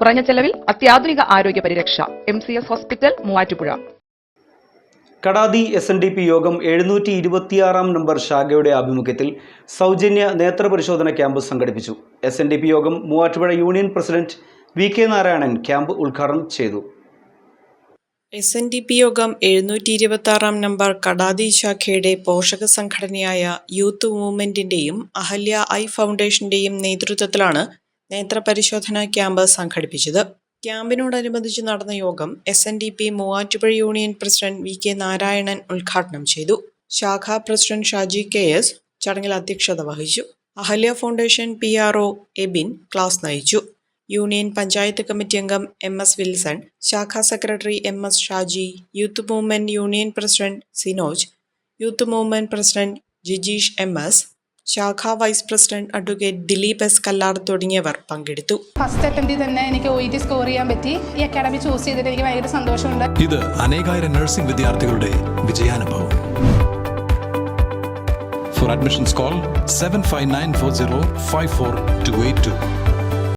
കുറഞ്ഞ ചെലവിൽ അത്യാധുനിക ആരോഗ്യ പരിരക്ഷ. M C S hospital Muvattupuzha. Kadathy S N D P യോഗം എഴുന്നൂറ്റി ഇരുപത്തിയാറാം നമ്പർ ശാഖയുടെ ആഭിമുഖ്യത്തിൽ സൗജന്യ നേത്രപരിശോധന ക്യാമ്പ് സംഘടിപ്പിച്ചു. എസ് എൻ ഡി പി യോഗം Muvattupuzha union president V K Narayanan camp ഉദ്ഘാടനം ചെയ്തു. എസ് എൻ ഡി പി യോഗം എഴുന്നൂറ്റി ഇരുപത്തി ആറാം നമ്പർ കടാതി ശാഖയുടെ പോഷക സംഘടനയായ യൂത്ത് മൂവ്മെന്റിന്റെയും അഹല്യ ഐ ഫൗണ്ടേഷന്റെയും നേതൃത്വത്തിലാണ് നേത്രപരിശോധനാ ക്യാമ്പ് സംഘടിപ്പിച്ചത്. ക്യാമ്പിനോടനുബന്ധിച്ച് നടന്ന യോഗം S N D P Muvattupuzha union president V K Narayanan ഉദ്ഘാടനം ചെയ്തു. ശാഖാ പ്രസിഡന്റ് ഷാജി കെ എസ് ചടങ്ങിൽ അധ്യക്ഷത വഹിച്ചു. Ahalya foundation P R O Ebin class നയിച്ചു. യൂണിയൻ പഞ്ചായത്ത് കമ്മിറ്റി അംഗം എം എസ് വിൽസൺ ശാഖാ secretary M S Shaji youth movement union president Sinoj youth movement president Jijeesh M S ശാഖാ vice president advocate Dileep S Kallar തുടങ്ങിയവർ പങ്കെടുത്തു. First അറ്റംപ്റ്റിൽ തന്നെ എനിക്ക് O T score ചെയ്യാൻ പറ്റി. ഈ അക്കാഡമി ചൂസ് ചെയ്തിട്ട് എനിക്ക് ഭയങ്കര സന്തോഷമുണ്ട്. ഇത് അനേകായിരം നഴ്സിംഗ് വിദ്യാർത്ഥികളുടെ വിജയാനുഭവം. For admissions call seven five nine four zero five four two eight two